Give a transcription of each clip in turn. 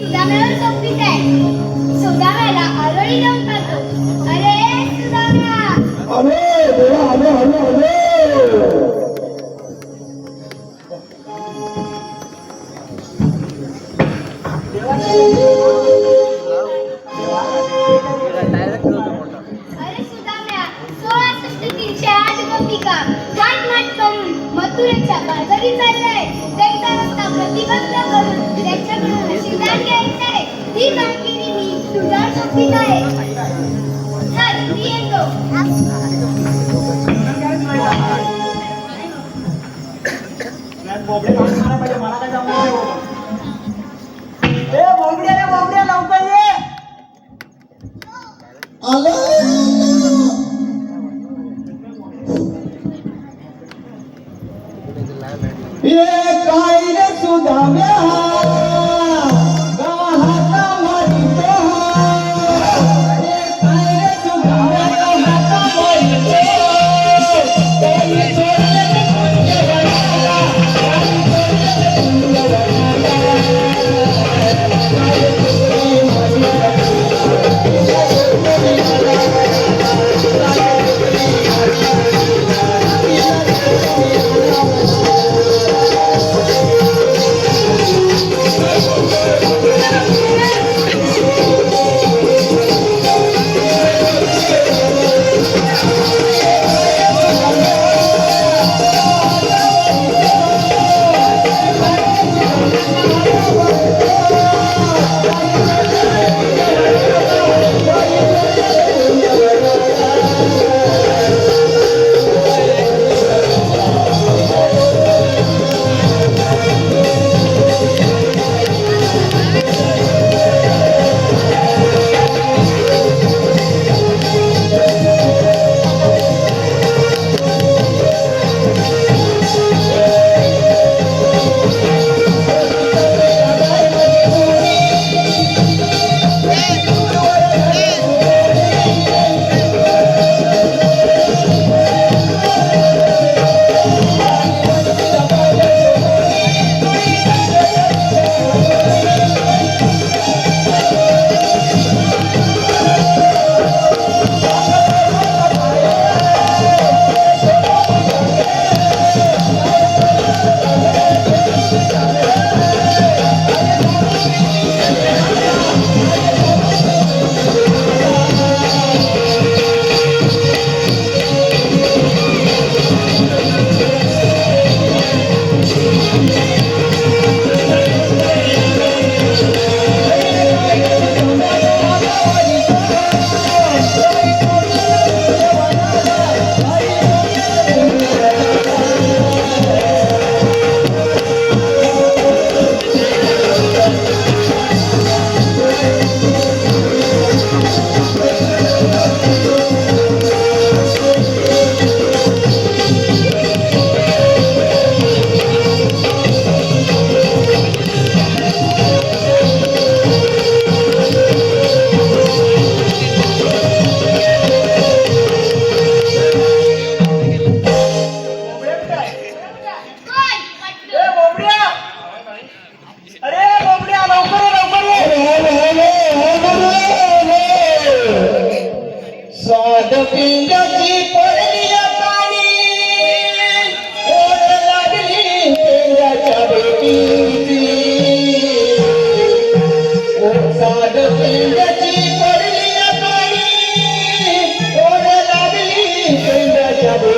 सुदाम्यावर सोपीत आहे सुदाम्याला ऑलरेडी दम खातो अरे सुदाम्या अरे देवा अरे अरे अरे! ही कामगिरी ही सुधार शक्तीत आहे मला काय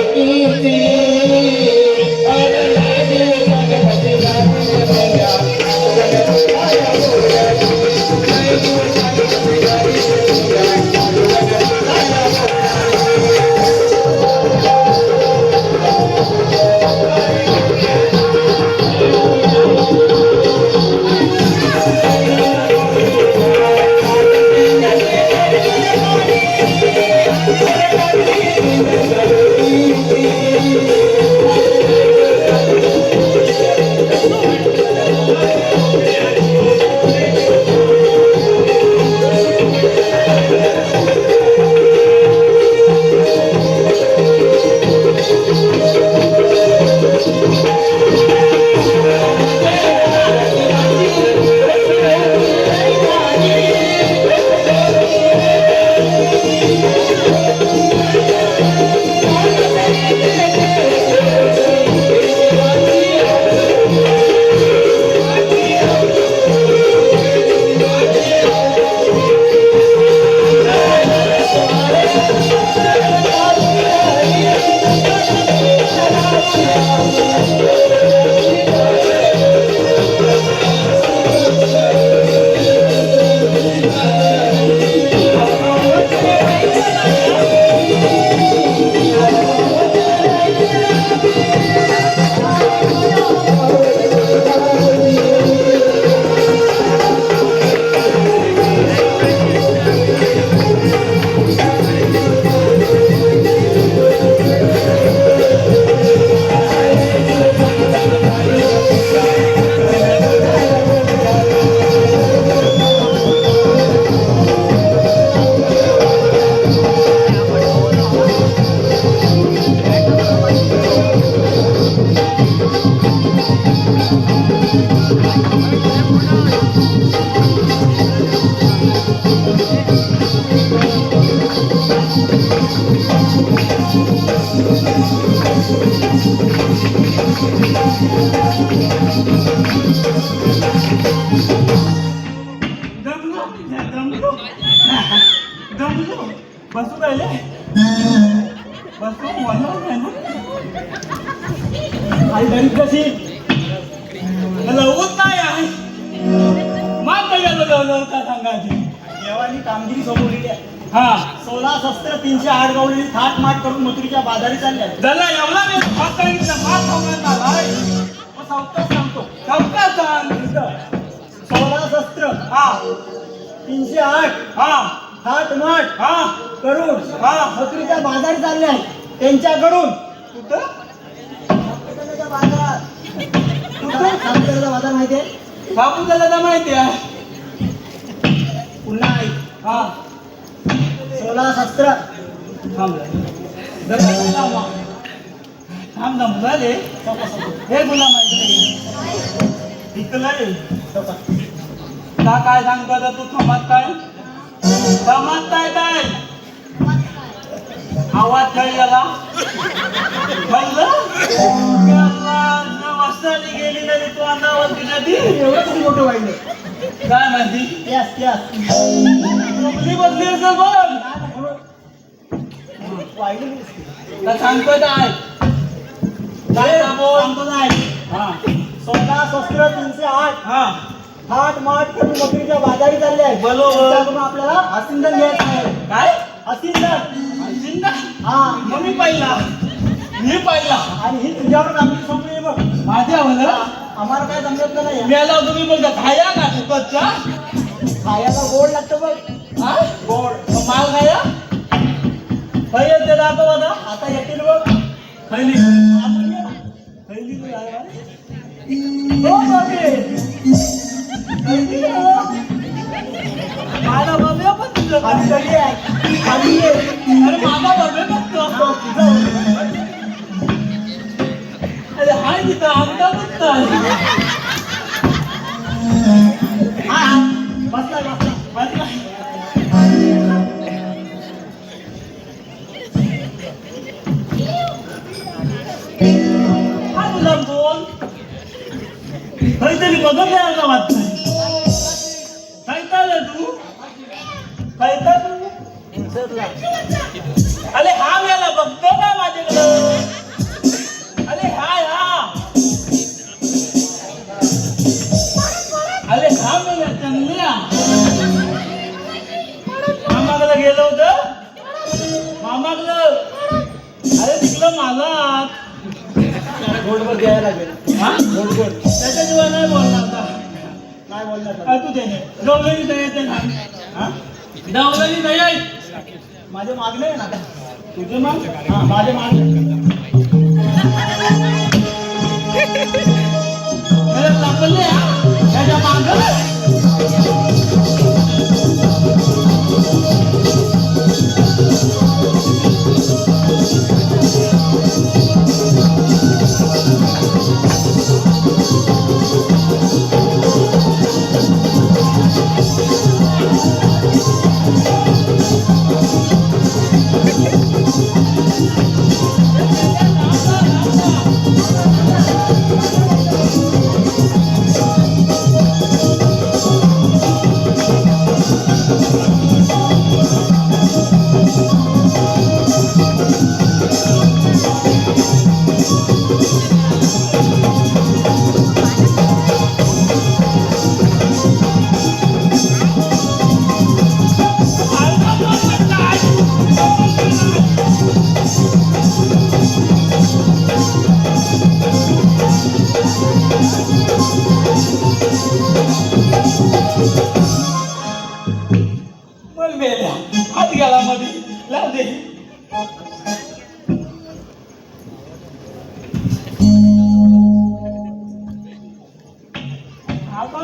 Happy you. तीनशे आठ गावलेली थाट माट करून मथुरीच्या बाजारी चालल्या. झाला एवढा मी भात सांगितलं भात सांगण्यात आलाय मग सावकाश सांगतो. चौका सांग सोळा शस्त्र. हा. तीनशे आठ. हा. थाट माट. हा. करून हा. मथुरीच्या बाजारी चालले आहेत. त्यांच्याकडून. कुठं? सापुताऱ्याचा बाजार कुठं? सापुताऱ्याचा बाजार माहिती आहे? सापुताला तर माहिती आहे. पुन्हा हा. सोळा शस्त्र. थांब थांब थांब झाले हे गुलाम आहे इकलंय का काय सांगतो आता तू थमात काय थमात काय काय आवाज काय याला वाजतानी गेली नाही तू आवाज दिला ती एवढं मोठं वाढलं काय कुठली बदली असेल बघ सांगतोय काय? काय हा. सोळा शस्त्र तीनशे आठ हा. थाट माट करून मथुरीच्या बाजारी चालले आहेत. बरोबर. आपल्याला हसिंदन घ्यायचं आहे. काय? जिंदा हा. मग मी पाहिला. मी पाहिला. आणि ही तुझ्यावर कामगिरी सोपली आहे बघ. माझ्या मला आम्हाला काय जमत नाही. मी आला तुम्ही बघ खाया का खायला गोड लागतं बघ. हा? गोड. माल खाया? पहिले ते दाखव आता. आता येतील बघ. पहिली खैली आहे बाबे. माझा पण तुझं खाली आहे. खाली ये. अरे माझा अरे हाय तिथं आमचा बघतो हा, हा. बसला. बसला. काहीतरी बघत नाही का वाटत? काय चाललं तू? चाललं अरे हा याला बघतो का माझ्याकडं? गोड वर द्यायला लागेल. हा? गोड गोड त्याच्याशिवाय नाही बोलणार का नाही बोलणार तू त्याने डवलनी दया येते ना. हा? डवलनी दया. आहे. माझे मागणे आहे ना तुझं मग? हा माझे सापडले हा? त्याच्या मागं?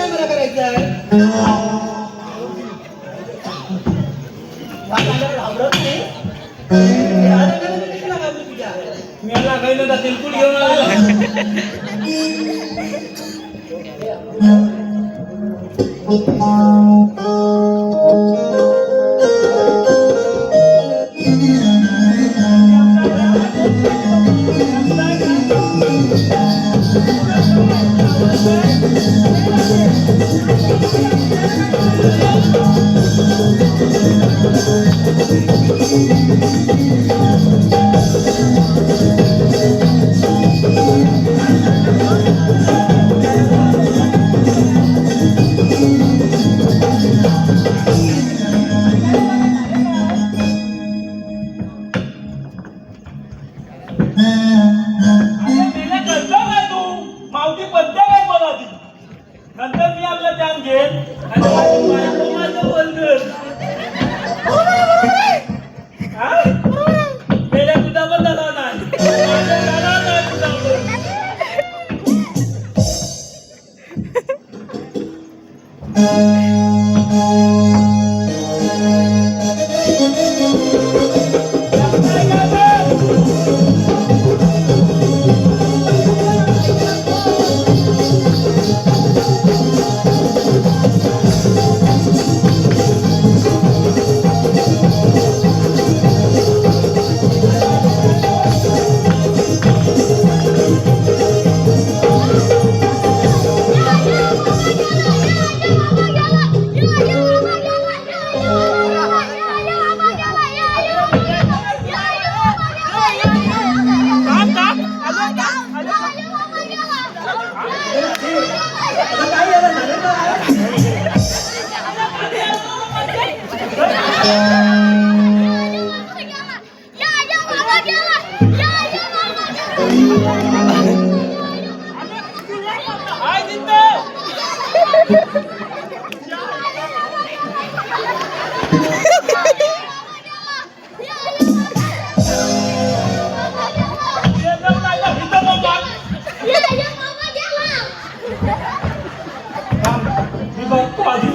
दांड्याचं मला करायचं नाही. नाही मी याला काही ना तिलकुल घेऊन आलो तिथं.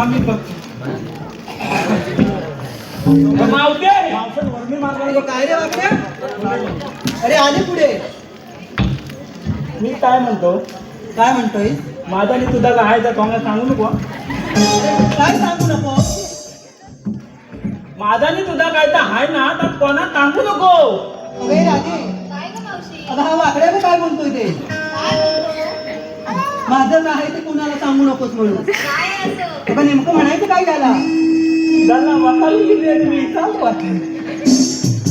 आम्ही बघतो मावते. माणसं वर्मी मारला काय रे बापऱ्या अरे आले पुढे. मी काय म्हणतो? काय म्हणतोय? माझा आणि तुझा काय तर कोणाला सांगू नको. काय सांगू नको? माझा आणि तुझा काय तर आहे ना तर कोणा सांगू नको? अगे राजे आता हा वाकड्या काय बोलतोय ते? माझं नाही ते कुणाला सांगू नकोस म्हणून. आता नेमकं म्हणायचं काय झाला? त्यांना वाकाली गेली आणि मी चाल वाटली.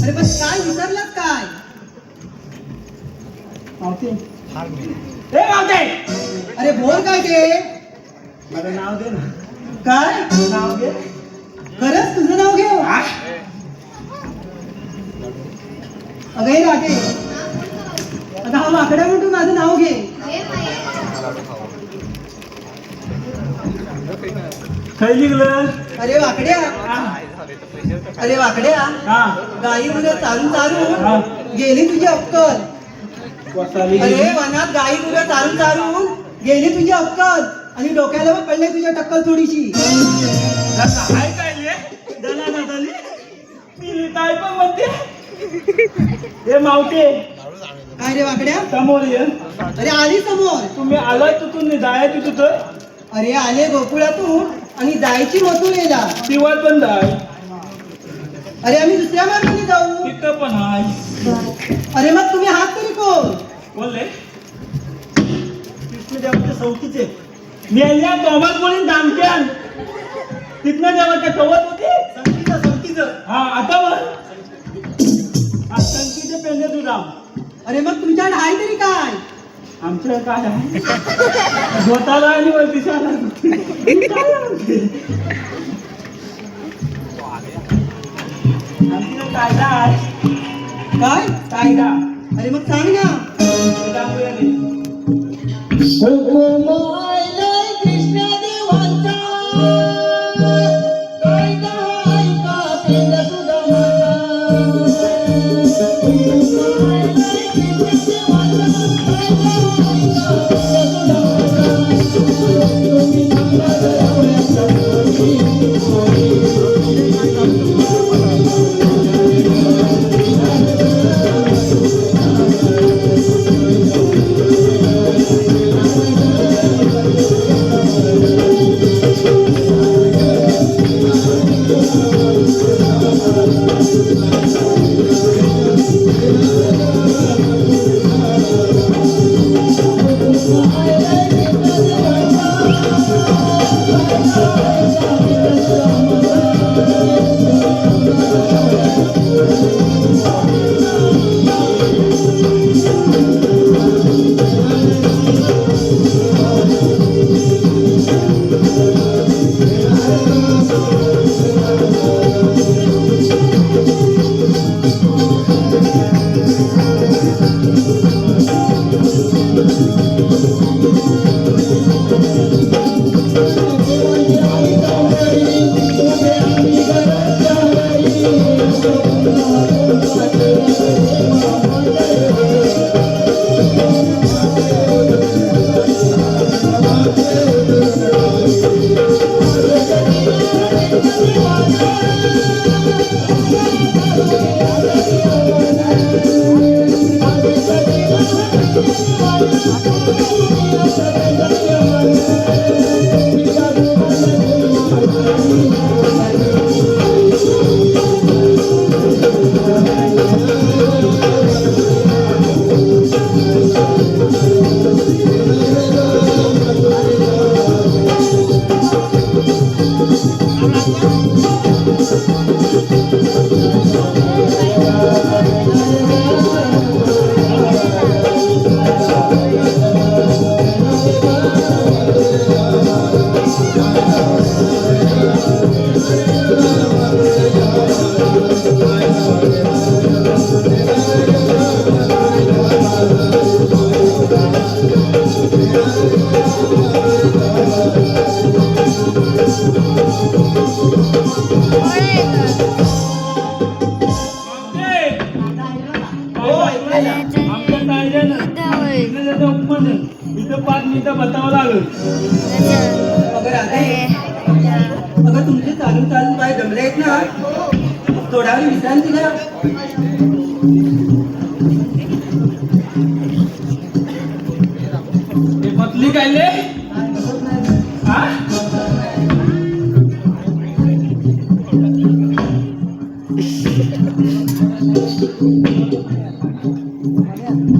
अरे पण काय विसरलात काय? मावते. ए मावते! अरे बोल काय ते? माझं नाव दे ना. काय? नाव घे खरंच तुझं नाव घेऊ हा? अगे राजे आता हा वाकड्या म्हणतो माझं नाव घे. काय लिहिलं अरे वाकड्या. हा अरे वाकड्या. हा. गाई मुलं चालून हा. चालून गेली तुझी अक्कल. वसाली अरे. वनात गाई मुलं चालून चालून गेली तुझी अक्कल. आणि डोक्याला पण पडले तुझ्या टक्कल थोडीशी. काय ले दला ना दली मी काय पण म्हणते. ए मावते काय रे वाकड्या? समोर ये. अरे आली समोर. तुम्ही आला तिथून जायची तिथं. अरे आले गोकुळातून आणि जायची मथुरेला दिवाळ बंद आहे. अरे आम्ही दुसऱ्या मार्गाने जाऊ. तिथं पण आहे. अरे मग तुम्ही हात तरी कोण? बोलले? कृष्णदेवाचे सौतीचे मेल्या तोमत कोणी दामट्यान तिथनं त्या कवत होते संगीचं संगीचं हा आता बघ हा संकीचे पेंडे तुझा. अरे मग तुमच्याकडे आहे तरी काय? आमचं काय स्वतःला आणि वरती कायदा काय? कायदा. अरे मग सांग ना. Jesus.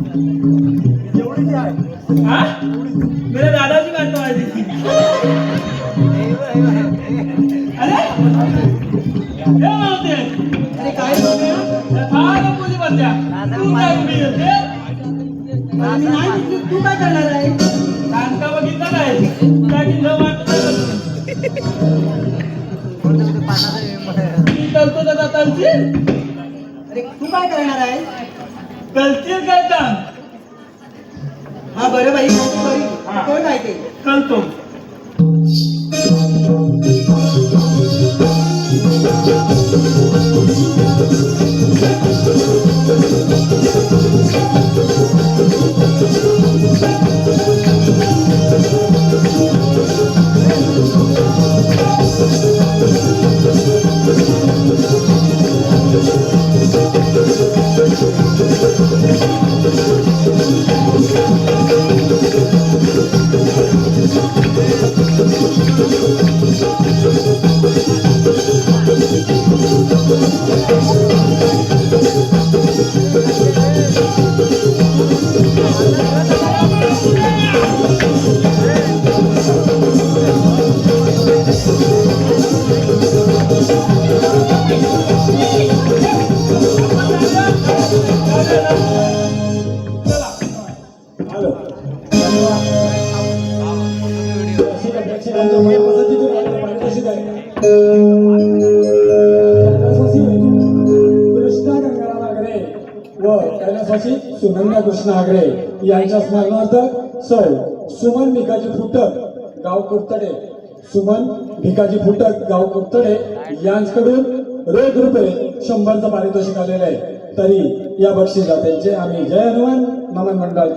जेवढी आहे मेरे दादाजी काढतो अरे काय बोलते बदल्या तू काय उभी नाही तू काय करणार आहे कांदा बघितला काय त्या किल्ला वाटत कळतील काय काम हा बरं बाई कोण आहे ते? कळतो. कृष्ण आगरे यांच्या स्मरणार्थ सौ सुमन भिकाजी फुटक गाव कुर्तडे सुमन भिकाजी फुटक गाव कुर्तडे यांच्याकडून रोख रुपये शंभरचं पारितोषिक आलेलं आहे. तरी या बक्षिसात त्यांचे आम्ही जय हनुमान नमन मंडळ.